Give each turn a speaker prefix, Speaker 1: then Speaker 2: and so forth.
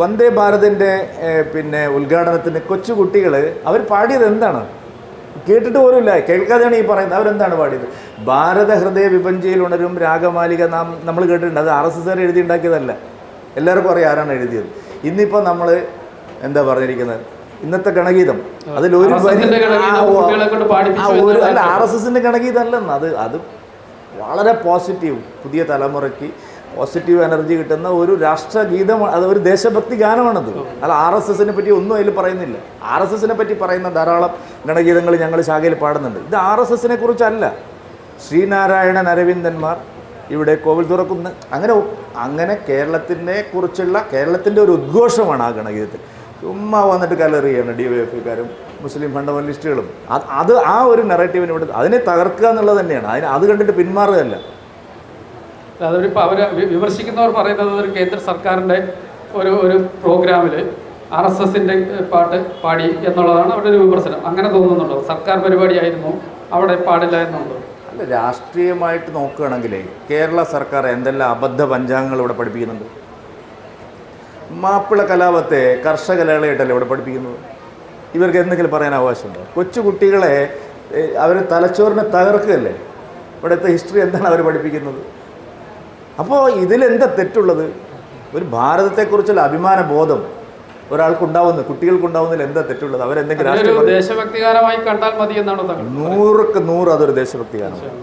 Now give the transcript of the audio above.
Speaker 1: വന്ദേ ഭാരതിന്റെ പിന്നെ ഉദ്ഘാടനത്തിന് കൊച്ചു കുട്ടികൾ അവർ പാടിയത് എന്താണ്? കേട്ടിട്ട് പോലുമില്ല. കേൾക്കാതെയാണ് ഈ പറയുന്നത്. അവരെന്താണ് പാടിയത്? ഭാരത ഹൃദയ വിപഞ്ചയിൽ ഉണരും രാഗമാലിക നാം നമ്മൾ കേട്ടിട്ടുണ്ട്. അത് ആർ എസ് എസ് എഴുതി ഉണ്ടാക്കിയതല്ല. എല്ലാവർക്കും അറിയാം ആരാണ് എഴുതിയത്. ഇന്നിപ്പോൾ നമ്മൾ എന്താ പറഞ്ഞിരിക്കുന്നത്? ഇന്നത്തെ ഗണഗീതം. അതിൽ ഒരു- അല്ല ആർ എസ് എസിന്റെ ഗണഗീതം അല്ലെന്ന് അത് അത് വളരെ പോസിറ്റീവ് പുതിയ തലമുറയ്ക്ക് പോസിറ്റീവ് എനർജി കിട്ടുന്ന ഒരു രാഷ്ട്രഗീതമാണ് അത് ഒരു ദേശഭക്തി ഗാനമാണത്. അല്ല ആർ എസ് എസിനെ പറ്റി ഒന്നും അതിൽ പറയുന്നില്ല. ആർ എസ് എസിനെ പറ്റി പറയുന്ന ധാരാളം ഗണഗീതങ്ങൾ ഞങ്ങൾ ശാഖയിൽ പാടുന്നുണ്ട്. ഇത് ആർ എസ് എസിനെ കുറിച്ചല്ല. ശ്രീനാരായണൻ അരവിന്ദന്മാർ ഇവിടെ കോവിൽ തുറക്കുന്ന. അങ്ങനെ അങ്ങനെ കേരളത്തിനെ കുറിച്ചുള്ള കേരളത്തിന്റെ ഒരു ഉദ്ഘോഷമാണ് ആ ഗണഗീതത്തിൽ. ചുമ്മാ വന്നിട്ട് കലറിയാണ് ഡി വൈ എഫ് കാരും മുസ്ലിം ഫണ്ടമെന്റലിസ്റ്റുകളും. അത് അത് ആ ഒരു നെറേറ്റീവിന് ഇവിടെ അതിനെ തകർക്കുക എന്നുള്ളത് തന്നെയാണ്. അതിന് അത് കണ്ടിട്ട് പിന്മാറുകയല്ല.
Speaker 2: അതൊരു അവർ വിമർശിക്കുന്നവർ പറയുന്നത് ഒരു കേന്ദ്ര സർക്കാരിന്റെ ഒരു ഒരു പ്രോഗ്രാമിൽ ആർ എസ് എസിന്റെ പാട്ട് പാടി എന്നുള്ളതാണ് അവരുടെ ഒരു വിമർശനം. അങ്ങനെ തോന്നുന്നുണ്ടോ? സർക്കാർ പരിപാടിയായിരുന്നു? അവിടെ പാടില്ല എന്നുണ്ടോ?
Speaker 1: അല്ല രാഷ്ട്രീയമായിട്ട് നോക്കുകയാണെങ്കിൽ കേരള സർക്കാർ എന്തെല്ലാം അബദ്ധ പഞ്ചാംഗങ്ങൾ ഇവിടെ പഠിപ്പിക്കുന്നുണ്ട്? മാപ്പിള കലാപത്തെ കർഷക കലകളായിട്ടല്ലേ ഇവിടെ പഠിപ്പിക്കുന്നത്? ഇവർക്ക് എന്തെങ്കിലും പറയാൻ അവകാശമുണ്ടോ? കൊച്ചു കുട്ടികളെ അവർ തലച്ചോറിനെ തകർക്കുകയല്ലേ? ഇവിടുത്തെ ഹിസ്റ്ററി എന്താണ് അവർ പഠിപ്പിക്കുന്നത്? അപ്പോൾ ഇതിലെന്താ തെറ്റുള്ളത്? ഒരു ഭാരതത്തെക്കുറിച്ചുള്ള അഭിമാന ബോധം ഒരാൾക്കുണ്ടാവുന്നത് കുട്ടികൾക്കുണ്ടാവുന്നതിൽ എന്താ തെറ്റുള്ളത്? അവരെന്തെങ്കിലും നൂറുക്ക് നൂറ് അതൊരു ദേശഭക്തി. ഗാനമാണ്